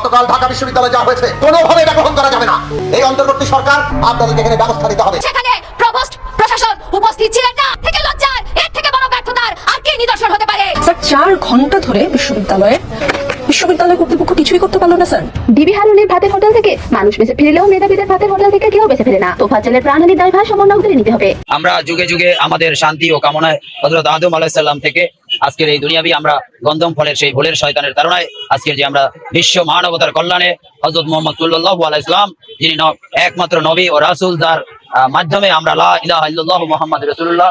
গতকাল ঢাকা বিশ্ববিদ্যালয়ে যা হয়েছে কোনোভাবে এটা গ্রহণ করা যাবে না। এই অন্তর্বর্তী সরকার আপনাদেরকে এখানে ব্যবস্থা নিতে হবে। সেখানে প্রভোস্ট প্রশাসন উপস্থিত ছিলেন না। থেকে লজ্জার এর থেকে বড় ব্যর্থতার আর কি নিদর্শন হতে পারে? স্যার চার ঘণ্টা ধরে বিশ্ববিদ্যালয়ে বিশ্ববিদ্যালয় কর্তৃপক্ষ কিছুই করতে পারল না স্যার। ডিবি হারুনের ভাতের হোটেল থেকে মানুষ বেঁচে ফিরলেও মেধাবীদের ভাতের হোটেল থেকে কেউ বেঁচে ফিরে না। তো ফাজলের প্রাণহানির দায়ভার সমন্বয়কদের নিতে হবে। আমরা যুগে যুগে আমাদের শান্তি ও কামনায় হজরত আদম আলাহিসাল্লাম থেকে আজকের এই দুনিয়াবি আমরা গন্ধম ফলের সেই ভুলের শয়তানের তারণায় আজকের যে আমরা বিশ্ব মানবতার কল্যাণে হজরত মোহাম্মদ সাল্লাহ আলাইসলাম যিনি ন- একমাত্র নবী ও রাসুল যার মাধ্যমে আমরা লা ইলাহা ইল্লাল্লাহু মুহাম্মদ রাসূলুল্লাহ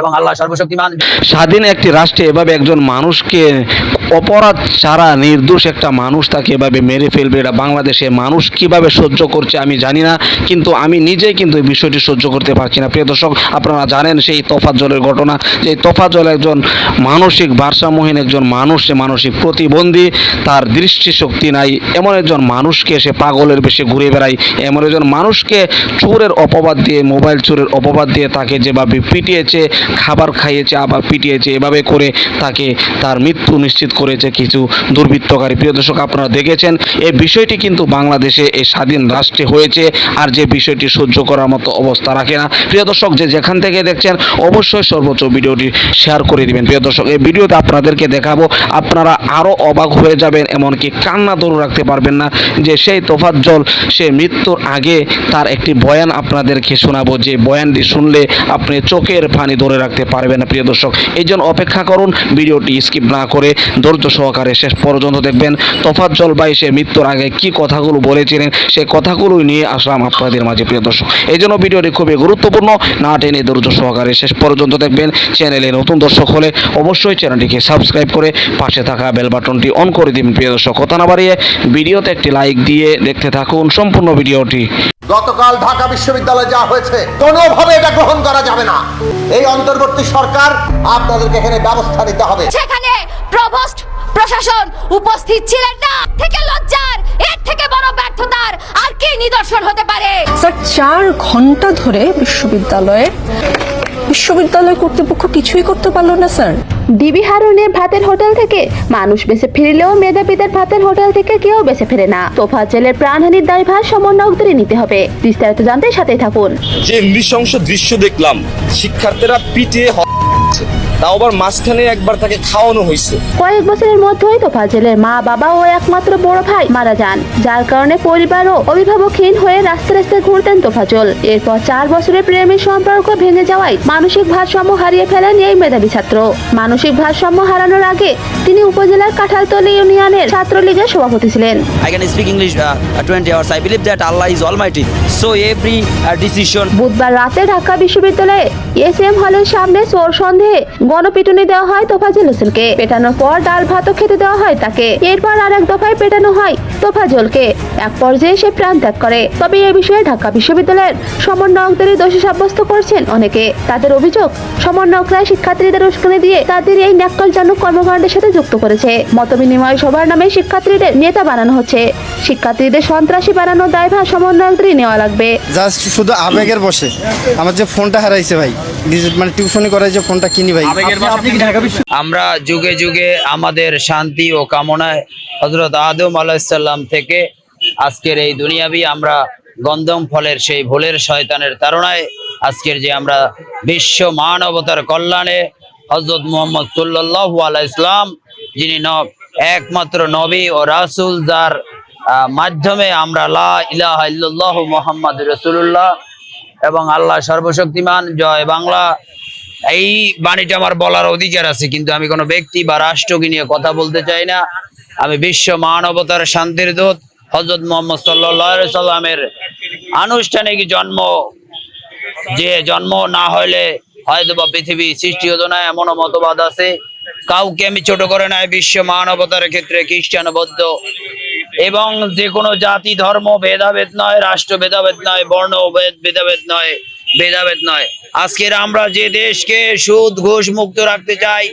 এবং আল্লাহ সর্বশক্তিমান। স্বাধীন একটি রাষ্ট্রে এভাবে একজন মানুষকে অপরাধ ছাড়া নির্দোষ একটা মানুষ তাকে এভাবে মেরে ফেলবে, এটা বাংলাদেশে মানুষ কীভাবে সহ্য করছে আমি জানি না, কিন্তু আমি নিজেই কিন্তু এই বিষয়টি সহ্য করতে পারছি না। প্রিয় দর্শক, আপনারা জানেন সেই তফাত জলের ঘটনা, যে তফাত জল একজন মানসিক ভারসাম্যহীন একজন মানুষ, সে মানসিক প্রতিবন্ধী, তার দৃষ্টিশক্তি নাই, এমন একজন মানুষকে সে পাগলের বেশে ঘুরে বেড়ায়, এমন একজন মানুষকে চোরের অপবাদ দিয়ে, মোবাইল চোরের অপবাদ দিয়ে তাকে যেভাবে পিটিয়েছে খাবার খাইয়েছে, আবার পিটিয়েছে। এভাবে করে তাকে তার মৃত্যু নিশ্চিত করেছে কিছু দুর্বৃত্তকারী। প্রিয় দর্শক, আপনারা দেখেছেন, এই বিষয়টি কিন্তু বাংলাদেশে এই স্বাধীন রাষ্ট্রে হয়েছে আর যে বিষয়টি সহ্য করার মতো অবস্থা রাখে না। প্রিয় দর্শক, যে যেখান থেকে দেখছেন, অবশ্যই সর্বোচ্চ ভিডিওটি শেয়ার করে দিবেন। প্রিয় দর্শক, এই ভিডিওতে আপনাদেরকে দেখাবো, আপনারা আরও অবাক হয়ে যাবেন, এমনকি কান্না ধরে রাখতে পারবেন না যে সেই তোফাজ্জল সে মৃত্যুর আগে তার একটি বয়ান আপনাদেরকে শোনাবো। যে বয়ানটি শুনলে আপনি চোখের পানি ধরে রাখতে পারবে না, প্রিয় দর্শক। এই জন্য অপেক্ষা করুন, ভিডিওটি স্কিপ না করে ধৈর্য সহকারে শেষ পর্যন্ত দেখবেন। তোফাজ্জল ভাই সে মৃত্যুর আগে কি কথাগুলো বলেছিলেন সেই কথাগুলোই নিয়ে আসলাম আপনাদের মাঝে, প্রিয় দর্শক। এই জন্য ভিডিওটি খুবই গুরুত্বপূর্ণ, না টেনে ধৈর্য সহকারে শেষ পর্যন্ত দেখবেন। চ্যানেলে নতুন দর্শক হলে অবশ্যই চ্যানেলটিকে সাবস্ক্রাইব করে পাশে থাকা বেল বাটনটি অন করে দিন, প্রিয় দর্শক। কথা না বাড়িয়ে ভিডিওতে একটি লাইক দিয়ে দেখতে থাকুন, সম্পূর্ণ ভিডিওটি। গতকাল ঢাকা বিশ্ববিদ্যালয়ে যা হয়েছে কোনোভাবে এটা গ্রহণ করা যাবে না। এই অন্তর্বর্তী সরকার আপনাদেরকে এখানে ব্যবস্থা নিতে হবে। সেখানে প্রভোস্ট প্রশাসন উপস্থিত ছিলেন না। থেকে লজ্জার এর থেকে বড় ব্যর্থতার আর কি নিদর্শন হতে পারে? স্যার চার ঘণ্টা ধরে বিশ্ববিদ্যালয়ে বিশ্ববিদ্যালয় কর্তৃপক্ষ কিছুই করতে পারল না স্যার। ডিবি হারুনের ভাতের হোটেল থেকে মানুষ বেঁচে ফিরলেও মেধাবীদের ভাতের হোটেল থেকে কেউ বেঁচে ফিরে না। তোফা জেলের প্রাণহানির দায়ভার সমন্বয়কদের নিতে হবে। বিস্তারিত জানতে সাথে থাকুন। যে নৃশংস দৃশ্য দেখলাম, শিক্ষার্থীরা পিটিয়ে হচ্ছে। তাও আবার মাঝখানে একবার তাকে খাওয়ানো হয়েছে। কয়েক বছরের মধ্যেই তো ফাজলের মা বাবা ও একমাত্র বড় ভাই মারা যান। যার কারণে পরিবার ও অভিভাবকহীন হয়ে রাস্তায় রাস্তায় ঘুরতেন তোফাজল এরপর চার বছরের প্রেমের সম্পর্ক ভেঙে যাওয়ায় মানসিক ভারসাম্য হারিয়ে ফেলেন এই মেধাবী ছাত্র। মানসিক ভারসাম্য হারানোর আগে তিনি উপজেলার কাঁঠালতলী ইউনিয়নের ছাত্রলীগের সভাপতি ছিলেন। Speak English uh, 20 hours. I believe that Allah is Almighty. So every uh, decision বুধবার রাতে ঢাকা বিশ্ববিদ্যালয়ে এস এম হলের সামনে চোর সন্দেহে গণপিটুনি দেওয়া হয় তোফাজুল হোসেনকে। পেটানোর পর ডাল ভাতও খেতে দেওয়া হয় তাকে। এরপর আর এক দফায় পেটানো হয় তোফাজলকে। এক পর্যায়ে সে প্রাণ ত্যাগ করে। তবে এই বিষয়ে ঢাকা বিশ্ববিদ্যালয়ের সমন্বয়কদেরই দোষী সাব্যস্ত করছেন অনেকে। তাদের অভিযোগ সমন্বয়করা শিক্ষার্থীদের উস্কানি দিয়ে তাদের এই ন্যাক্কালজনক কর্মকাণ্ডের সাথে যুক্ত করেছে। মতবিনিময় সভার নামে শিক্ষার্থীদের নেতা বানানো হচ্ছে। শিক্ষার্থীদের সন্ত্রাসী বানানোর দায়ভার সমন্বয়কদেরই নেওয়া লাগবে। জাস্ট শুধু আবেগের বসে। আমার যে ফোনটা হারাইছে ভাই মানে টিউশনি করাই যে ফোনটা কিনি ভাই। আমরা যুগে যুগে আমাদের শান্তি ও কামনায় হজরত আদম আলাহিসাল্লাম থেকে আজকের এই দুনিয়াবি আমরা গন্ধম ফলের সেই ভুলের শয়তানের তারণায় আজকের যে আমরা বিশ্ব মানবতার কল্যাণে হজরত মোহাম্মদ সাল্লাহ আলাইসলাম যিনি ন- একমাত্র নবী ও রাসুল যার আহ, মাধ্যমে আমরা লা ইলাহা ইল্লাল্লাহ মোহাম্মদ রসুল্লাহ এবং আল্লাহ সর্বশক্তিমান জয় বাংলা। এই বাণীটা আমার বলার অধিকার আছে, কিন্তু আমি কোনো ব্যক্তি বা রাষ্ট্রকে নিয়ে কথা বলতে চাই না। আমি বিশ্ব মানবতার শান্তির দূত হজরত মোহাম্মদ সাল্লাহ সাল্লামের আনুষ্ঠানিক জন্ম। যে জন্ম না হলে হয়তো বা পৃথিবী সৃষ্টি হতো না, এমনও মতবাদ আছে। কাউকে আমি ছোট করে নাই, বিশ্ব মানবতার ক্ষেত্রে খ্রিস্টান বৌদ্ধ এবং যে কোনো জাতি, ধর্ম, ভেদাভেদ নয়, রাষ্ট্র ভেদাভেদ নয়, বর্ণ ভেদ- ভেদাভেদ নয় ভেদাভেদ নয়। আজকের আমরা যে দেশকে সুদ, ঘুষ মুক্ত রাখতে চাই,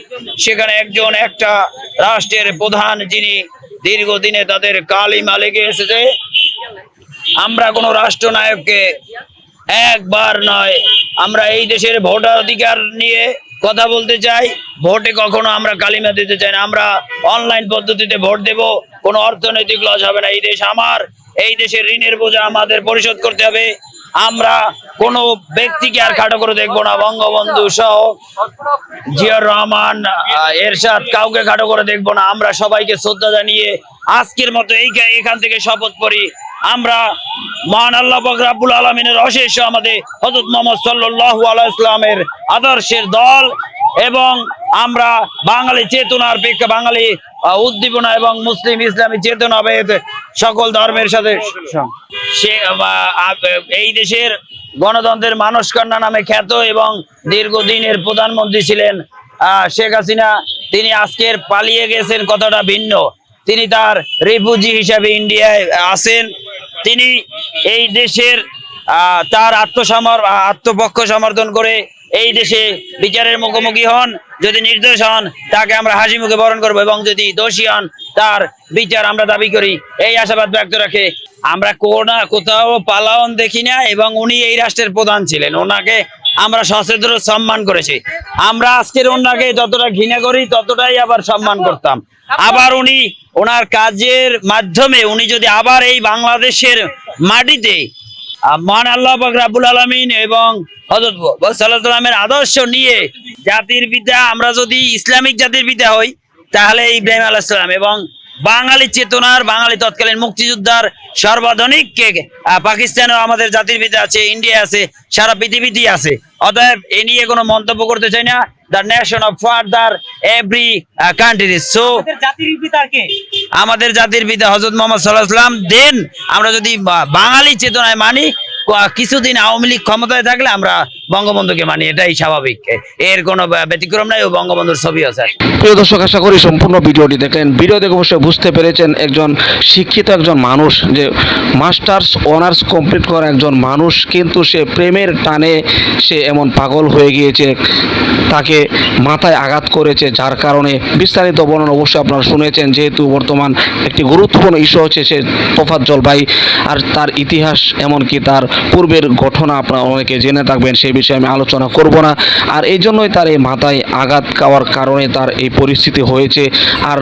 সেখানে একজন, একটা রাষ্ট্রের প্রধান যিনি দীর্ঘদিনে তাদের কালিমা লেগে এসেছে, আমরা কোনো রাষ্ট্রনায়ককে একবার নয়, আমরা এই দেশের ভোটার অধিকার নিয়ে কথা বলতে চাই, ভোটে কখনো আমরা কালিমা দিতে চাই না, আমরা অনলাইন পদ্ধতিতে ভোট দেব, কোনো অর্থনৈতিক লস হবে না, এই দেশ আমার, এই দেশের ঋণের বোঝা আমাদের পরিশোধ করতে হবে, আমরা কোনো ব্যক্তিকে আর খাটো করে দেখব না। বঙ্গবন্ধু সহ জিয়াউর রহমান এরশাদ কাউকে খাটো করে দেখব না। আমরা সবাইকে শ্রদ্ধা জানিয়ে আজকের মতো এই এখান থেকে শপথ করি। আমরা মহান আল্লাহ পাক রাব্বুল আলমিনের অশেষ আমাদের হজরত মোহাম্মদ সাল্লাল্লাহু আলাইহি ইসলামের আদর্শের দল এবং আমরা বাঙালি চেতনার প্রেক্ষা বাঙালি উদ্দীপনা এবং মুসলিম ইসলামী চেতনা সকল ধর্মের সাথে এই দেশের গণতন্ত্রের মানস কন্যা নামে খ্যাত এবং দীর্ঘদিনের প্রধানমন্ত্রী ছিলেন শেখ হাসিনা। তিনি আজকের পালিয়ে গেছেন কতটা ভিন্ন। তিনি তার রিফিউজি হিসাবে ইন্ডিয়ায় আছেন। তিনি এই দেশের তার আত্মসমর আত্মপক্ষ সমর্থন করে এই দেশে বিচারের মুখোমুখি হন, যদি নির্দোষ হন, তাকে আমরা হাসি মুখে বরণ করব এবং যদি দোষী হন, তার বিচার আমরা দাবি করি। এই আশাবাদ ব্যক্ত রাখে। আমরা কোনা, কোথাও পালাওন দেখি না এবং উনি এই রাষ্ট্রের প্রধান ছিলেন। ওনাকে আমরা সচেতন সম্মান করেছি। আমরা আজকের ওনাকে যতটা ঘৃণা করি, ততটাই আবার সম্মান করতাম। আবার উনি ওনার কাজের মাধ্যমে, উনি যদি আবার এই বাংলাদেশের মাটিতে মহান আল্লাহ পাক রাব্বুল আলামিন এবং হযরত সাল্লামের আদর্শ নিয়ে জাতির পিতা আমরা যদি ইসলামিক জাতির পিতা হই, তাহলে ইব্রাহিম আলাইহিস সালাম এবং বাঙালি চেতনার, বাঙালি তৎকালীন মুক্তিযোদ্ধার সর্বাধুনিক পাকিস্তানেও আমাদের জাতির পিতা আছে ইন্ডিয়া আছে, সারা পৃথিবীতেই আছে। অতএব এ নিয়ে কোনো মন্তব্য করতে চাই না। The nation of father every country so আমাদের জাতির পিতা হজরত মোহাম্মদ সাল্লাহাম দেন আমরা যদি বাঙালি চেতনায় মানি কিছুদিন আওয়ামী লীগ ক্ষমতায় থাকলে আমরা বঙ্গবন্ধুকে মানি, এটাই স্বাভাবিক। এর কোনো ব্যতিক্রম নাই, ও বঙ্গবন্ধুর ছবি আছে। প্রিয় দর্শক, আশা করি সম্পূর্ণ ভিডিওটি দেখলেন। ভিডিও দেখে অবশ্যই বুঝতে পেরেছেন একজন শিক্ষিত একজন মানুষ, যে মাস্টার্স, অনার্স কমপ্লিট করা একজন মানুষ, কিন্তু সে প্রেমের টানে সে এমন পাগল হয়ে গিয়েছে, তাকে মাথায় আঘাত করেছে, যার কারণে বিস্তারিত বর্ণনা অবশ্যই আপনারা শুনেছেন। যেহেতু বর্তমান একটি গুরুত্বপূর্ণ ইস্যু হচ্ছে সে তোফাত জলবাই আর তার ইতিহাস, এমনকি তার পূর্বের ঘটনা আপনারা অনেকে জেনে থাকবেন, সেই বিষয়ে আমি আলোচনা করব না। আর এই জন্যই তার এই মাথায় আঘাত খাওয়ার কারণে তার এই পরিস্থিতি হয়েছে। আর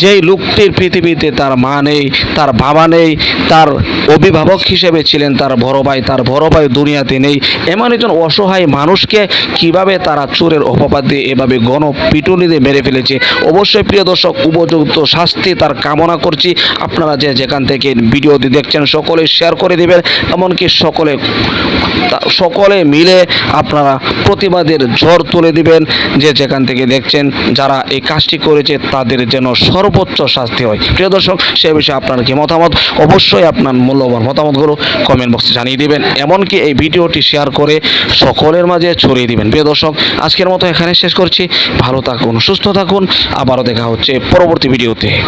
যেই লোকটির পৃথিবীতে তার মা নেই, তার বাবা নেই, তার অভিভাবক হিসেবে ছিলেন তার বড় ভাই, তার বড় ভাই দুনিয়াতে নেই। এমন একজন অসহায় মানুষকে কীভাবে তারা চোরের অপবাদ দিয়ে এভাবে গণ পিটুনি দিয়ে মেরে ফেলেছে? অবশ্যই প্রিয় দর্শক, উপযুক্ত শাস্তি তার কামনা করছি। আপনারা যে যেখান থেকে ভিডিওটি দেখছেন, সকলে শেয়ার করে দেবেন। এমনকি সকলে সকলে মিলে আপনারা প্রতিবাদের ঝড় তুলে দিবেন। যে যেখান থেকে দেখছেন যারা এই কাজটি করেছে, তাদের যেন সর্বোচ্চ শাস্তি হয়। প্রিয় দর্শক, সে বিষয়ে আপনার কি মতামত? অবশ্যই আপনার মূল্যবান মতামতগুলো কমেন্ট বক্সে জানিয়ে দিবেন। এমনকি এই ভিডিওটি শেয়ার করে সকলের মাঝে ছড়িয়ে দিবেন। প্রিয় দর্শক, আজকের মতো এখানে শেষ করছি। ভালো থাকুন, সুস্থ থাকুন। আবারও দেখা হচ্ছে পরবর্তী ভিডিওতে।